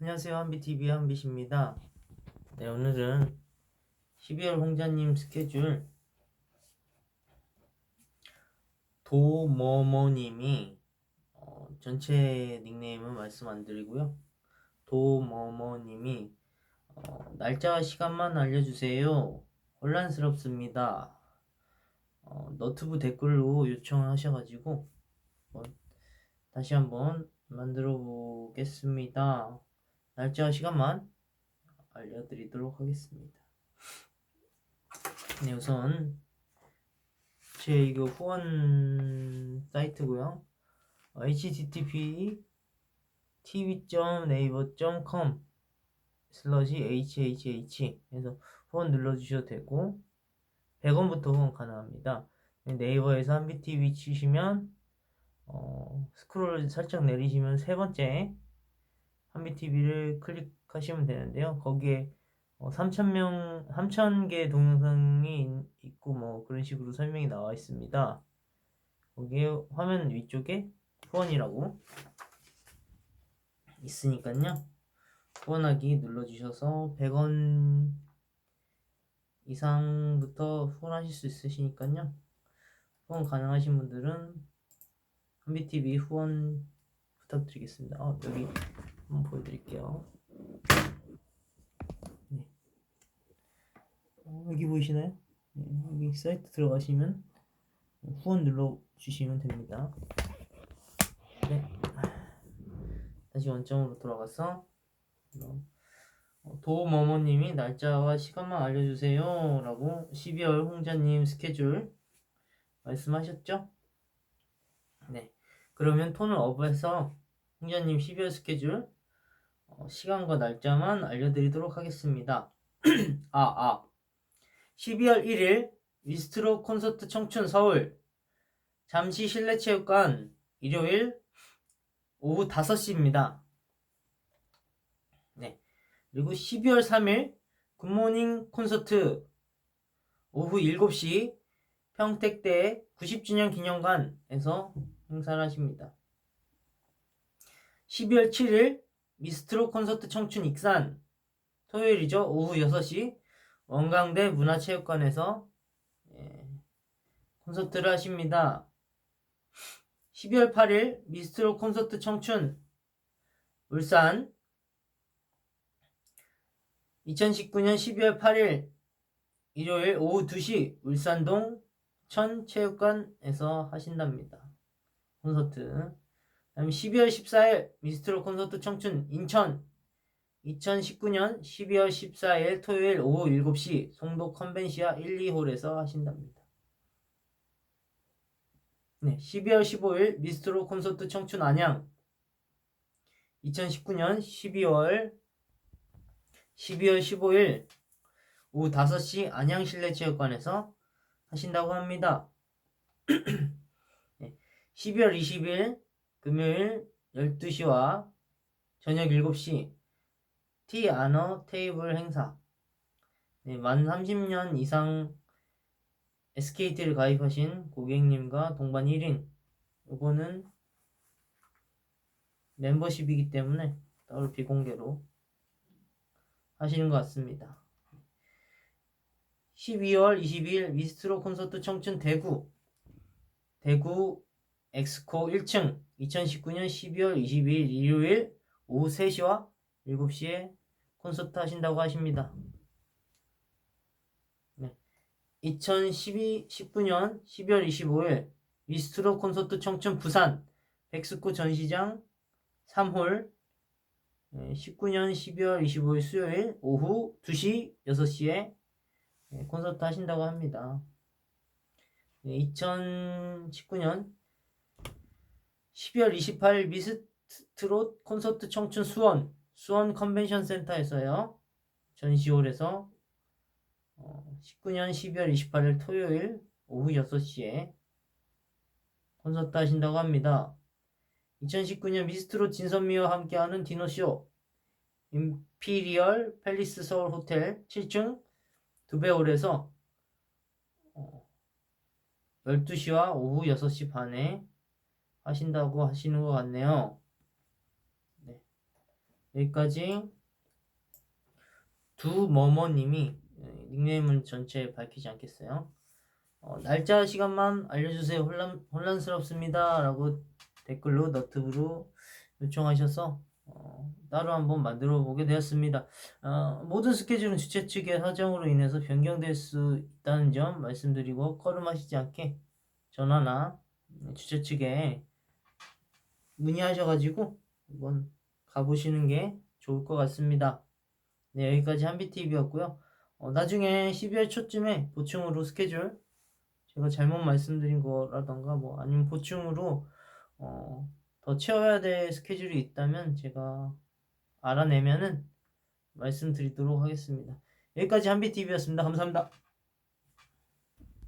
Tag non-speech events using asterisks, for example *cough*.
안녕하세요. 한비TV 한빛입니다. 네, 오늘은 12월 홍자님 스케줄 도머머님이 어, 전체 닉네임은 말씀 안 드리고요. 도머머님이 어, 날짜와 시간만 알려주세요. 혼란스럽습니다. 어, 너튜브 댓글로 요청하셔가지고 한번 다시 한번 만들어 보겠습니다. 날짜와 시간만 알려드리도록 하겠습니다. 네, 우선 제 이거 후원 사이트고요. 어, http tv.naver.com 슬러시 hhh 해서 후원 눌러주셔도 되고 100원부터 후원 가능합니다. 네이버에서 한비TV 치시면 어, 스크롤 살짝 내리시면 세 번째 한비TV를 클릭하시면 되는데요. 거기에 어, 3,000명, 3,000개 동영상이 있고 뭐 그런 식으로 설명이 나와 있습니다. 거기에 화면 위쪽에 후원이라고 있으니까요. 후원하기 눌러주셔서 100원 이상부터 후원하실 수 있으시니까요. 후원 가능하신 분들은 한비TV 후원 부탁드리겠습니다. 어, 여기 한번 보여드릴게요. 네. 어, 여기 보이시나요? 네, 여기 사이트 들어가시면 후원 눌러주시면 됩니다. 네. 다시 원점으로 돌아가서 어, 도머머님이 날짜와 시간만 알려주세요 라고 12월 홍자님 스케줄 말씀하셨죠? 네. 그러면 톤을 업해서 홍자님 12월 스케줄 어, 시간과 날짜만 알려드리도록 하겠습니다. *clears throat* 아, 아. 12월 1일 위스트로 콘서트 청춘 서울 잠시 실내체육관 일요일 오후 5시입니다. 네. 그리고 12월 3일 굿모닝 콘서트 오후 7시 평택대 90주년 기념관에서 행사를 하십니다. 12월 7일 미스트로 콘서트 청춘 익산 토요일이죠. 오후 6시 원광대 문화체육관에서 예, 콘서트를 하십니다. 12월 8일 미스트로 콘서트 청춘 울산 2019년 12월 8일 일요일 오후 2시 울산동 천체육관에서 하신답니다. 콘서트. 다음 12월 14일 미스트로 콘서트 청춘 인천 2019년 12월 14일 토요일 오후 7시 송도 컨벤시아 1, 2홀에서 하신답니다. 네, 12월 15일 미스트로 콘서트 청춘 안양 2019년 12월 12월 15일 오후 5시 안양 실내체육관에서 하신다고 합니다. *clears throat* 네, 12월 20일 금요일 12시와 저녁 7시 티 아너 테이블 행사. 네, 만 30년 이상 SKT를 가입하신 고객님과 동반 1인. 이거는 멤버십이기 때문에 따로 비공개로 하시는 것 같습니다. 12월 22일 미스트로 콘서트 청춘 대구. 대구 엑스코 1층 2019년 12월 22일 일요일 오후 3시와 7시에 콘서트 하신다고 하십니다. 네. 2012, 19년 12월 25일 미스트로 콘서트 청춘 부산 백스코 전시장 3홀 19년 12월 25일 수요일 오후 2시 6시에 콘서트 하신다고 합니다. 2019년 12월 28일 미스트롯 콘서트 청춘 수원 수원 컨벤션 센터에서요. 전시홀에서 19년 12월 28일 토요일 오후 6시에 콘서트 하신다고 합니다. 2019년 미스트롯 진선미와 함께하는 디노쇼 임피리얼 팰리스 서울 호텔 7층 두배홀에서 12시와 오후 6시 반에 하신다고 하시는 것 같네요. 네. 여기까지 두 머머님이 예, 닉네임은 전체 밝히지 않겠어요. 어, 날짜 시간만 알려주세요. 혼란, 혼란스럽습니다. 라고 댓글로 너트브로 요청하셔서 어, 따로 한번 만들어 보게 되었습니다. 어, 모든 스케줄은 주최 측의 사정으로 인해서 변경될 수 있다는 점 말씀드리고 꺼름하시지 않게 전화나 주최 측에 문의하셔가지고 한번 가보시는 게 좋을 것 같습니다. 네, 여기까지 한비TV였고요. 어, 나중에 12월 초쯤에 보충으로 스케줄 제가 잘못 말씀드린 거라던가 뭐 아니면 보충으로 어, 더 채워야 될 스케줄이 있다면 제가 알아내면은 말씀드리도록 하겠습니다. 여기까지 한비TV였습니다. 감사합니다.